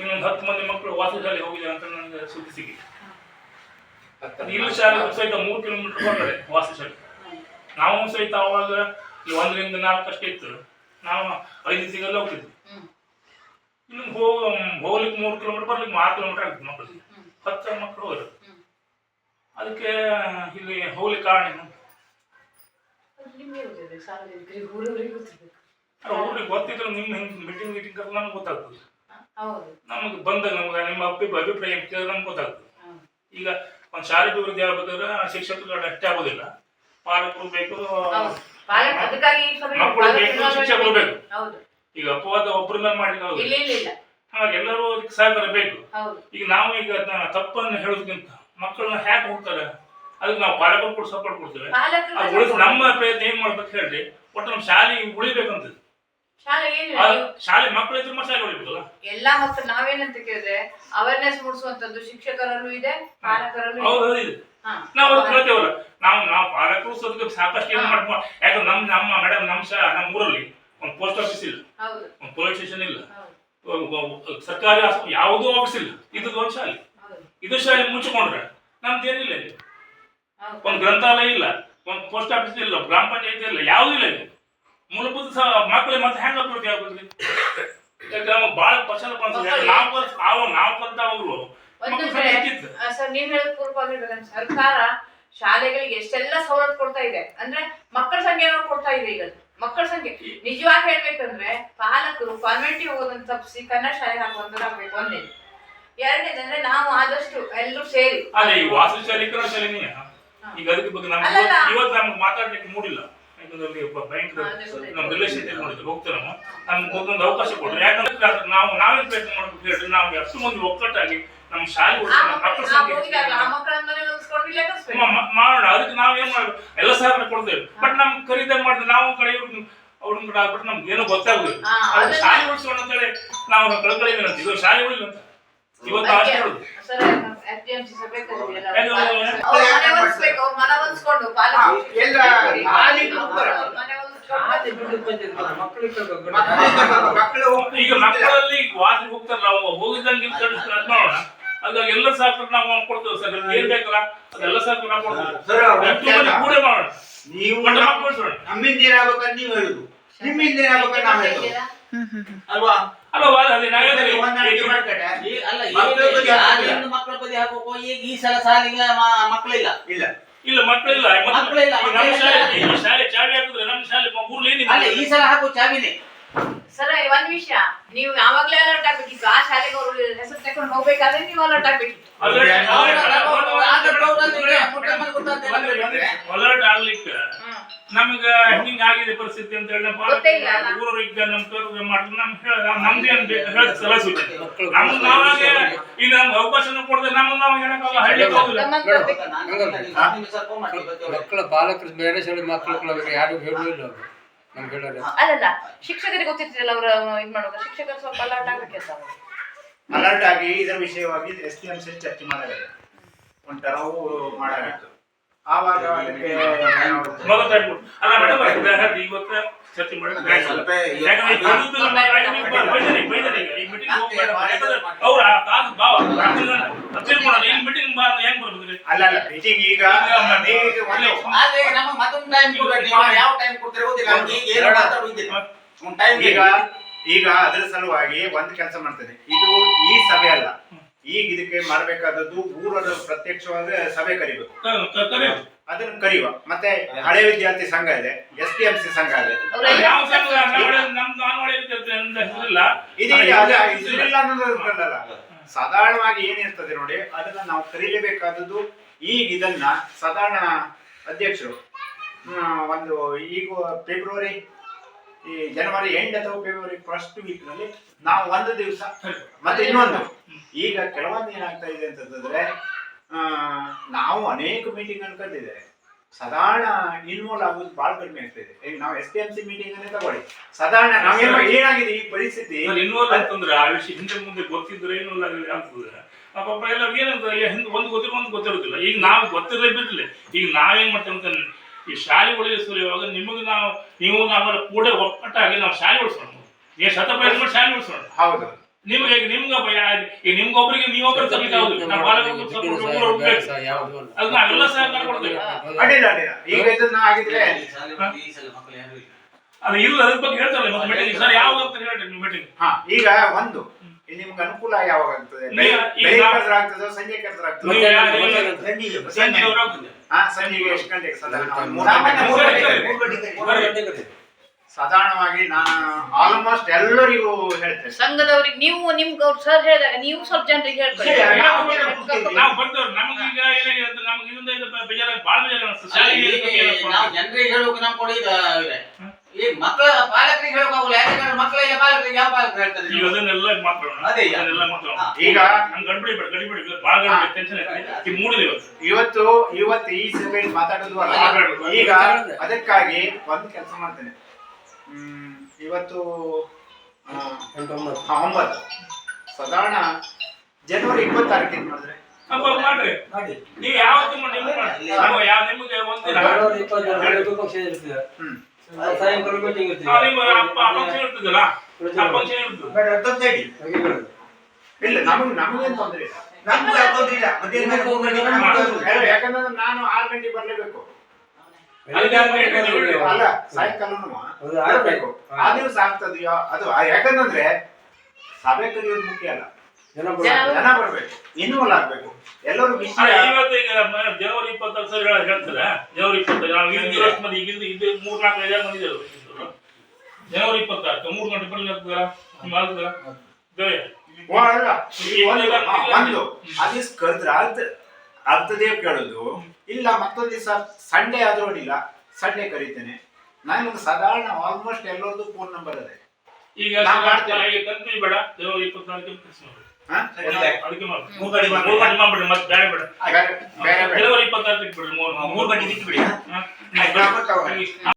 ಇನ್ನೊಂದು ಹತ್ತು ಮಂದಿ ಮಕ್ಕಳು ವಾಸದಲ್ಲಿ ಶಾಲೆ ಹೋಗಿದ್ದಾರೆ ಅಂತ ನನಗೆ ಸುದ್ದಿ ಸಿಕ್ಕಿತ್ತು ಇಲ್ಲಿ ಶಾಲೆ ಸಹಿತ ಮೂರು ಕಿಲೋಮೀಟರ್ ಹೊರಗಡೆ ವಾಸು ಶಾಲೆ. ನಾವು ಸಹಿತ ಅವಾಗ ಈ ಒಂದರಿಂದ ನಾಲ್ಕು ಅಷ್ಟೇ ಇತ್ತು. ನಾವು ಐದು ಸಿಗಲ್ಲ ಹೋಗ್ತಿದ್ವಿ. ಇನ್ನು ಹೋಗ್ ಹೋಗ್ಲಿಕ್ಕೆ ಮೂರು ಕಿಲೋಮೀಟರ್ ಬರ್ಲಿಕ್ಕೆ ಆರು ಕಿಲೋಮೀಟರ್ ಆಗ್ತದೆ ಮಕ್ಕಳಿಗೆ. ಹತ್ತು ಮಕ್ಕಳು ಹೋದ್ರು. ಅದಕ್ಕೆ ಇಲ್ಲಿ ಹೋಗ್ಲಿಕ್ಕೆ ಕಾರಣ ಏನು? ಊರಿಗೆ ಗೊತ್ತಿದ್ರೆ ನಿಮ್ಮ ಹಿಂಗೆ ಮೀಟಿಂಗ್ ಮೀಟಿಂಗ್ ಕರ್ಕೊಂಡು ನಮ್ಗೆ ಗೊತ್ತಾಗ್ತದೆ. ನಮಗೆ ಬಂದಾಗ ನಮ್ಗೆ ನಿಮ್ಮ ಅಪ್ಪಿ ಅಭಿಪ್ರಾಯ ಕೇಳಿದ್ರೆ ನಮ್ಗೆ ಗೊತ್ತಾಗ್ತದೆ. ಈಗ ಒಂದು ಶಾಲೆ ಅಭಿವೃದ್ಧಿ ಆಗ್ಬೇಕಾದ್ರೆ ಶಿಕ್ಷಕರು ಅಷ್ಟೇ ಆಗೋದಿಲ್ಲ. ಪಾಲಕರು ಬೇಕು ಮಕ್ಕಳು ಬೇಕು, ಶಿಕ್ಷಕರು ಬೇಕು. ಈಗ ಅಪವಾದ ಒಬ್ಬರಿಂದ ಮಾಡಿಲ್ಲ ಹಾಗೆ ಎಲ್ಲರೂ ಅದಕ್ಕೆ ಸಹಕಾರ ಬೇಕು. ಈಗ ನಾವು ಈಗ ಅದನ್ನ ತಪ್ಪನ್ನು ಹೇಳೋದಕ್ಕಿಂತ ಮಕ್ಕಳನ್ನ ಹ್ಯಾಕ್ ಹೋಗ್ತಾರೆ? ಅದಕ್ಕೆ ನಾವು ಪಾಲಕರು ಕೂಡ ಸಪೋರ್ಟ್ ಕೊಡ್ತೇವೆ. ಅದು ಉಳಿದು ನಮ್ಮ ಪ್ರಯತ್ನ ಏನ್ ಮಾಡ್ಬೇಕು ಹೇಳ್ರಿ? ಒಟ್ಟು ನಮ್ಮ ಶಾಲೆ ಉಳಿಬೇಕಂತ ಶಾಲೆ ಏನು ಆ ಶಾಲೆ ಮಕ್ಕಳು ಇದ್ರೆ ಮತ್ತೆ ಶಾಲೆ ಉಳಿಬೇಕಲ್ಲ ಎಲ್ಲಾ ಮಕ್ಕಳು ನಾವೇನಂತ ಕೇಳಿದ್ರೆ ಅವೇರ್ನೆಸ್ ಮೂಡಿಸುವಂತದ್ದು ಶಿಕ್ಷಕರಲ್ಲೂ ಇದೆ ಪಾಲಕರಲ್ಲೂ ಇದೆ. ಹೌದು ಹೌದು ಹಾ. ನಾವು ಕೇಳ್ತೇವಲ್ಲ ನಾವು ನಾವು ಪಾಲಕರು ಸದ್ಯಕ್ಕೆ ಸಾಕಷ್ಟು ಏನು ಮಾಡ್ಕೊ ಯಾಕಂದ್ರೆ ನಮ್ಮ ನಮ್ಮ ಮೇಡಮ್ ನಮ್ಮ ಶಾ ನಮ್ಮ ಊರಲ್ಲಿ ಒಂದು ಪೋಸ್ಟ್ ಆಫೀಸ್ ಇಲ್ಲ. ಹೌದು. ಒಂದು ಪೊಲೀಸ್ ಸ್ಟೇಷನ್ ಇಲ್ಲ. ಹೌದು. ಒ- ಒ- ಸರ್ಕಾರಿ ಆಸ್ಪ- ಯಾವುದೂ ಆಫೀಸ್ ಇಲ್ಲ. ಇದು ಒಂದು ಶಾಲೆ. ಹೌದು. ಇದು ಶಾಲೆ ಮುಚ್ಚಿಕೊಂಡ್ರೆ ನಮ್ದು ಏನಿಲ್ಲ ಇಲ್ಲಿ. ಹೌದು. ಒಂದು ಗ್ರಂಥಾಲಯ ಇಲ್ಲ. ಒಂದು ಪೋಸ್ಟ್ ಆಫೀಸ್ ಇಲ್ಲ. ಗ್ರಾಮ ಪಂಚಾಯತಿ ಇಲ್ಲ. ಯಾವುದೂ ಇಲ್ಲ ಇಲ್ಲಿ. ಮೂಲಭೂತ ಮಕ್ಕಳಿಗೆ ಮತ್ತೆ ಹೆಂಗ ಅಭಿವೃದ್ಧಿ ಆಗ್ಬೇಕು ಯಾಕಂದ್ರೆ ಬಾಳ ಪಸಲ ಯಾಕಂದ್ರೆ ನಾವು ಅವರು ಹೆಚ್ಚಿತ್ತು ಸರ್ ನೀವ್ ಹೇಳಿದ ಪೂರ್ವವಾಗಿ ಸರ್ಕಾರ ಶಾಲೆಗಳಿಗೆ ಎಷ್ಟೆಲ್ಲ ಸವಲತ್ತು ಕೊಡ್ತಾ ಇದೆ. ಅಂದ್ರೆ ಮಕ್ಕಳ ಸಂಖ್ಯೆ ಕೊಡ್ತಾ ಇದೆ ಈಗ. ಮಕ್ಕಳ ಸಂಖ್ಯೆ. ನಿಜವಾಗಿ ಹೇಳ್ಬೇಕಂದ್ರೆ ಪಾಲಕರು ಕಾನ್ವೆಂಟಿಗೆ ಹೋಗೋದನ್ನ ತಪ್ಪಿಸಿ ಕನ್ನಡ ಶಾಲೆ ಹಾಕುವಂತದ್ದಾಗಬೇಕು ಒಂದೇ. ಎರಡನೇದಂದ್ರೆ ನಾವು ಆದಷ್ಟು ಎಲ್ಲರೂ ಸೇರಿ. ಅದೇ ಈ ವಾಸು ಶಾಲೆ ಕನ್ನಡ ಶಾಲೆನೇ. ಈಗ ಅದಕ್ಕೆ ಬಗ್ಗೆ ನಮ್ಗೆ ಇವತ್ತು- ಇವತ್ತು ನಮ್ಗೆ ಮಾತಾಡ್ಲಿಕ್ಕೆ ಮೂಡಿಲ್ಲ. ಅಲ್ಲಿ ಒಬ್ಬ ಬ್ಯಾಂಕ್. ನಮ್ಮ ರಿಲೇಷನ್ ಮಾಡಿದ್ರು ಹೋಗ್ತಾರೆ ನಮ್ಗೆ ಒಂದೊಂದು ಅವಕಾಶ ಕೊಡ್ರಿ ಯಾಕಂದ್ರೆ ನಾವು ನಾವೇ ಪ್ರಯತ್ನ ಮಾಡ್ಬೇಕು ಹೇಳಿದ್ರೆ ನಾವು ಎಷ್ಟು ಮಂದಿ ಒಕ್ಕಟ್ಟಾಗಿ ನಮ್ಮ ಶಾಲೆ ಮಾಡೋಣ. ಅದಕ್ಕೆ ನಾವ್ ಏನ್ ಮಾಡ್ಬೇಕು? ಎಲ್ಲ ಸಹಕಾರ ಕೊಡ್ತೇವೆ. ಬಟ್ ನಮ್ ಖರೀದಿ ಮಾಡಿದ್ರೆ ನಾವು ಕಡೆ ಇವ್ರು ಅವ್ರನ್ನ ಕಡೆ ಆಗ್ಬಿಟ್ಟು ನಮ್ಗೆ ಏನೋ ಗೊತ್ತಾಗುದಿಲ್ಲ. ಅದು ಶಾಲೆ ಉಳಿಸೋಣ ಅಂತೇಳಿ ನಾವು ಕಳ್ಕೊಳ್ಳಿ ಇದು ಶಾಲೆ ಉಳಿಲ್ಲ ಇವತ್ತು ಆಸೆ ಈಗ ಮಕ್ಕಳಲ್ಲಿ ವಾಸಿ ಹೋಗ್ತಾರೆ ನಾವು ಹೋಗಿದ್ದಂಗೆ ಅದಾಗ ಎಲ್ಲ ಸಾಕು ನಾವು ಕೊಡ್ತೇವೆ ಸರ್. ಏನ್ ಬೇಕಲ್ಲ ಅದೆಲ್ಲ ಸಾಕು ನಾವು ಕೊಡ್ತೇವೆ. ಕೂಡೆ ಮಾಡೋಣ. ನೀವು ನಮ್ಮಿಂದ ಏನಾಗ್ಬೇಕಂತ ನೀವು ಹೇಳುದು. ನಿಮ್ಮಿಂದ ಏನಾಗ್ಬೇಕಂತ ನಾವು ಹೇಳುದು. ಅಲ್ವಾ? ಮಕ್ಕಳ ಬಗ್ಗೆ ಹಾಕೋಕೋ ಈಗ ಈ ಸಲ ಸಾಲಿಗೆ ಮ- ಮಕ್ಕಳಿಲ್ಲ. ಇಲ್ಲ. ಇಲ್ಲ ಮಕ್ಕಳಿಲ್ಲ. ಮಕ್ಕಳಿಲ್ಲ, ಈ ನಮ್ಮ. ಶಾಲೆ ಈ ಶಾಲೆ ಚಾವಿ ಹಾಕಿದ್ರೆ ನಮ್ಮ ಶಾಲೆ ಊರ್ಲಿ ಅಲ್ಲ ಈ ಸಲ ಹಾಕೋ ಚಾವಿನೇ. ಸರ್ ಒಂದ್ ವಿಷಯ ನೀವು ಯಾವಾಗ್ಲೇ ಅಲರ್ಟ್ ಆಗ್ಬೇಕಿತ್ತು ಆ ಶಾಲೆಗೆ ಅವರು ಹೆಸರು ತಕೊಂಡು ಹೋಗ್ಬೇಕಾದ್ರೆ ನೀವು ಅಲರ್ಟ್ ಆಗ್ಬೇಕಿತ್ತು ಅಲರ್ಟ್ ಅಲರ್ಟ್ ಆಗ್ಲಿಕ್ಕೆ ನಮಗ ಹಿಂಗ ಆಗಿದೆ ಪರಿಸ್ಥಿತಿ ಅಂತ ಹೇಳಿ ಗೊತ್ತೇ ಇಲ್ಲ. ಊರವ್ರಿಗೆ ನಮ್ಮ ಕರ್ಗ ಮಾಡಿದ್ರೆ ನಮ್ಗೆ ಹೇಳ ನಮ್ದು ಏನ್ ಬೇಕು ಹೇಳ ಸಲಹೆ ಸೂಚನೆ ನಮ್ಗೆ ನಾವಾಗೆ ಈಗ ನಮ್ಗೆ ಅವಕಾಶನೂ ಕೊಡದೆ ನಮ್ಗೆ ನಾವು ಹಳ್ಳಿ ಹೋಗಿಲ್ಲ. ಮಕ್ಕಳ ಬಾಲಕರ ಬೇರೆ ಶಾಲೆ ಮಕ್ಕಳು ಯಾರು ಹೇಳುವುದಿಲ್ಲ ಹೇಳೋದು ಅಲ್ಲಲ್ಲ ಶಿಕ್ಷಕರಿಗೆ ಗೊತ್ತಿರ್ತಿರಲ್ಲ ಅವರ ಇದು ಮಾಡುವಾಗ ಶಿಕ್ಷಕರು ಸ್ವಲ್ಪ ಅಲರ್ಟ್ ಆಗ್ಬೇಕಂತ ಅವ್ರು. ಅಲರ್ಟ್ ಆಗಿ ಇದರ ವಿಷಯವಾಗಿ ಎಸ್ ಟಿ ಎಂ ಸಿ ಚರ್ಚೆ ಮಾಡಬೇಕು. ಒಂಥರ ಮಾಡಬೇಕು. ಆವಾಗ ಅದಕ್ಕೆ ನಮ್ಮ ಮೀಟಿಂಗ್ ಈಗ ಆದ್ರೆ ನಮಗೆ ಮತ್ತೊಂದು ಟೈಮ್ ಕೊಡ್ಬೇಕು ನೀವು ಯಾವ ಟೈಮ್ ಕೊಡ್ತಾರೆ ಗೊತ್ತಿಲ್ಲ ಈಗ ಏನು ಮಾತಾಡೋದಿಲ್ಲ ಟೈಮ್ ಈಗ ಈಗ ಅದರ ಸಲುವಾಗಿ ಒಂದು ಕೆಲಸ ಮಾಡ್ತದೆ ಇದು ಈ ಇದಕ್ಕೆ ಮಾಡಬೇಕಾದದ್ದು ಊರದ ಪ್ರತ್ಯಕ್ಷವಾದ ಸಭೆ ಕರಿಬೇಕು. ಅದನ್ನ ಅದನ್ನು ಕರೆಯುವ. ಮತ್ತೆ ಹಳೆ ವಿದ್ಯಾರ್ಥಿ ಸಂಘ ಇದೆ ಎಸ್ ಟಿ ಎಂ ಸಿ ಸಂಘ ಇದೆ. ಇದೀಗ. ಸಾಧಾರಣವಾಗಿ ಏನಿರ್ತದೆ ನೋಡಿ ಅದನ್ನ ನಾವು ಕರೀಲೇಬೇಕಾದದ್ದು ಈಗ ಇದನ್ನ ಸಾಧಾರಣ ಅಧ್ಯಕ್ಷರು ಹ್ಮ್, ಒಂದು ಈಗ ಫೆಬ್ರವರಿ ಈ ಜನವರಿ ಎಂಡ್ ಅಥವಾ ಫೆಬ್ರವರಿ ಫಸ್ಟ್ ವೀಕ್ನಲ್ಲಿ ನಾವು ಒಂದು ದಿವಸ ಮತ್ತೆ ಇನ್ನೊಂದು. ಈಗ ಕೆಲವೊಂದು ಏನಾಗ್ತಾ ಇದೆ ಅಂತಂದ್ರೆ ಆ, ನಾವು ಅನೇಕ ಮೀಟಿಂಗ್ ಅನ್ನು ಕರೆದಿದ್ದೇವೆ ಸಾಧಾರಣ ಇನ್ವಾಲ್ವ್ ಆಗೋದು ಬಹಳ ಕಡಿಮೆ ಆಗ್ತಾ ಇದೆ. ಈಗ ನಾವು S P M C meeting ಅನ್ನೇ ತಗೊಳ್ಳಿ. ಸಾಧಾರಣ ನಾವೇನು ಏನಾಗಿದೆ ಈ ಪರಿಸ್ಥಿತಿ? ಇನ್ವಾಲ್ವ್ ಅಂತಂದ್ರೆ ಆ ವಿಷಯ ಹಿಂದೆ ಮುಂದೆ ಗೊತ್ತಿದ್ರೆ ಏನು ಆಗ್ತದೆ ಆ ಪಾಪ ಎಲ್ಲ ಏನಂತ ಹಿಂದೆ ಒಂದು ಗೊತ್ತಿರೋ ಒಂದು ಗೊತ್ತಿರೋದಿಲ್ಲ. ಈಗ ನಾವು ಗೊತ್ತಿರಲೇ ಬಿಡ್ಲಿ. ಈಗ ನಾವೇನ್ ಮಾಡ್ತೇವೆ ಅಂತ ಈ ಶಾಲೆ ಉಳಿಸುವಾಗ ನಿಮಗೆ ನಾವು ನೀವು ನಾವೆಲ್ಲ ಕೂಡ ಒಕ್ಕಟ್ಟಾಗಿ ನಾವು ಶಾಲೆ ಉಳಿಸೋಣ. ನೀವು ಶತ ಪ್ರಯತ್ನ ಮಾಡಿ ಶಾಲೆ ಉಳಿಸೋಣ. ಹೌದು. ನಿಮ್ಗೆ ಈಗ ನಿಮ್ಗೆ ಈಗ ನಿಮ್ಗೊಬ್ಬರಿಗೆ ನೀವೊಬ್ಬರು ತರ್ಲಿಕ್ಕೆ ಅದು ನಾವೆಲ್ಲ ಸಹಕಾರ ಕೊಡ್ತೇವೆ ಅಡ್ಡಿಲ್ಲ ಅಡ್ಡಿಲ್ಲ. ಈಗ ಇದನ್ನ ಆಗಿದ್ರೆ ಅದು ಇಲ್ಲ ಅದ್ರ ಬಗ್ಗೆ ಹೇಳ್ತಾರೆ ಮತ್ತೆ ಮೀಟಿಂಗ್ ಸರ್ ಯಾವಾಗ ಅಂತ ಹೇಳಿ ನೀವು ಮೀಟಿಂಗ್ ಹಾ ಈಗ ಒಂದು ನಿಮ್ಗೆ ಅನುಕೂಲ ಯಾವಾಗ ಆಗ್ತದೆ? ಸಂಜೆ ಕರೆದ್ರೆ ಆಗ್ತದೆ ಸಂಜೆ ಸಾಧಾರಣವಾಗಿ ನಾನು ಆಲ್ಮೋಸ್ಟ್ ಎಲ್ಲರಿಗೂ ಹೇಳ್ತೇನೆ. ಸಂಘದವ್ರಿಗೆ ನೀವು ನಿಮ್ಗೆ ಅವ್ರು ಸರ್ ಹೇಳಿದಾಗ ನೀವು ಸ್ವಲ್ಪ ಜನರಿಗೆ ಹೇಳ್ಕೊಳ್ಳಿ. ನಾವು ನಮ್ಗೆ ಇದರಿಂದ ಇದು ಬೇಜಾರಾಗಿ ಭಾಳ ಬೇಜಾರ ಅನಿಸ್ತದೆ ನಾವು ಜನರಿಗೆ ಹೇಳುವಾಗ ನಾವು ಕೊಡಿ ಇದೆ ಈ ಮಕ್ಕಳ ಪಾಲಕರಿಗೆ ಹೇಳೋಕ್ಕಾಗಲ್ಲ ಯಾಕಂದ್ರೆ ಮಕ್ಕಳಿಲ್ಲ ಪಾಲಕರಿಗೆ ಯಾವ ಪಾಲಕರು ಹೇಳ್ತಾರೆ ನೀವು ಅದನ್ನೆಲ್ಲ ಮಾತಾಡೋಣ ಅದೇ. ಅದನ್ನೆಲ್ಲ ಮಾತಾಡೋಣ ಈಗ ನಮ್ ಗಡ್ಬಿಡಿ ಬೇಡ ಗಡಿಬಿಡಿ ಬೇಡ. ಭಾಳ ಗಡಿಬಿಡಿ ಟೆನ್ಷನ್ ಐತಿ ಈ ಮೂಡಿದೆ ಇವತ್ತು. ಇವತ್ತು ಇವತ್ತು ಈ ಸಭೆಯಲ್ಲಿ ಮಾತಾಡೋದು ಅಲ್ಲ. ಈಗ ಅದಕ್ಕಾಗಿ ಒಂದು ಕೆಲಸ ಮಾಡ್ತೇನೆ. ಹ್ಮ್, ಇವತ್ತು ಒಂಬತ್ತು. ಸಾಧಾರಣ ಜನವರಿ ಇಪ್ಪತ್ತಾರಕ್ಕೆ ಏನ್ ಮಾಡಿದ್ರೆ? ಅಪ್ಪ ಮಾಡ್ರಿ. ನೀವು ಯಾವತ್ತು ಮಾಡಿ ನಿಮ್ಗೆ ಯಾವ ಇರ್ತೀರ ಒಂದಿನ ಹ್ಮ್. ಇಲ್ಲ ನಮಗೆ ನಮಗೇನು ತೊಂದರೆ ಇಲ್ಲ ಯಾಕಂದ್ರೆ- ಯಾಕಂದ್ರೆ ನಾನು ಆರು ಗಂಟೆಗೆ ಬರ್ಲೇಬೇಕು ಅಲ್ಲ ಸಾಯಂಕಾಲನು ಆ ದಿವಸ ಆಗ್ತದೆಯೋ ಅದು ಯಾಕಂದ್ರೆ ಸಭೆ ಕರೆಯೋದು ಮುಖ್ಯ ಅಲ್ಲ. ಜನ ಬರ್ಬೇಕು ಇನ್ವಾಲ್ವ್ ಆಗ್ಬೇಕು ಎಲ್ಲರೂ ವಿಷಯ ಅಲ್ಲ, ಇವತ್ತು ಈಗ ಜನವರಿ ಇಪ್ಪತ್ತಾರು ಸರಿ ಹೇಳ- ಹೇಳ್ತಾರೆ ಜನವರಿ ಇಪ್ಪತ್ತಾರು ನಾವು ಇಲ್ಲಿ ಮಂದಿ ಈಗ ಇಲ್ಲಿ ಇದು ಮೂರ್ ನಾಲ್ಕು ಐದಾರು ಮಂದಿ. ಜನವರಿ ಇಪ್ಪತ್ತಾರು ಮೂರು ಗಂಟೆ ಬರ್ಲಿ ಒಂದು ದಿವಸ ಕರೆದ್ರೆ ಅರ್ಧ ಅರ್ಧದೇ ಕೇಳೋದು. ಇಲ್ಲ ಮತ್ತೊಂದ್ ದಿವಸ ಸಂಡೇ ಆದ್ರೂ ಅಡ್ಡಿಲ್ಲ ಸಂಡೇ ಕರೀತೇನೆ. ನನಗೆ ಸಾಧಾರಣ ಆಲ್ಮೋಸ್ಟ್ ಎಲ್ಲರದ್ದು ಫೋನ್ ನಂಬರ್ ಅದೇ. ಈಗ ಮಾಡ್ತೇನೆ. ಬೇಡ ಜನವರಿ ಇಪ್ಪತ್ನಾಲ್ಕು ಮೂರ್ ಗಂಟೆ ಮಾಡ್ಬಿಡಿ. ಮೂರ್ ಗಂಟೆ ಮಾಡ್ಬಿಡಿ ಮತ್ತೆ ಬೇಡ. ಬೇಡ. ಬೇರೆ ಇಪ್ಪತ್ತಾರು ಬಿಡ್ರಿ ಮೂರು ಮೂರು ಗಂಟೆ ಬಿಟ್ಟು ಬಿಡಿ?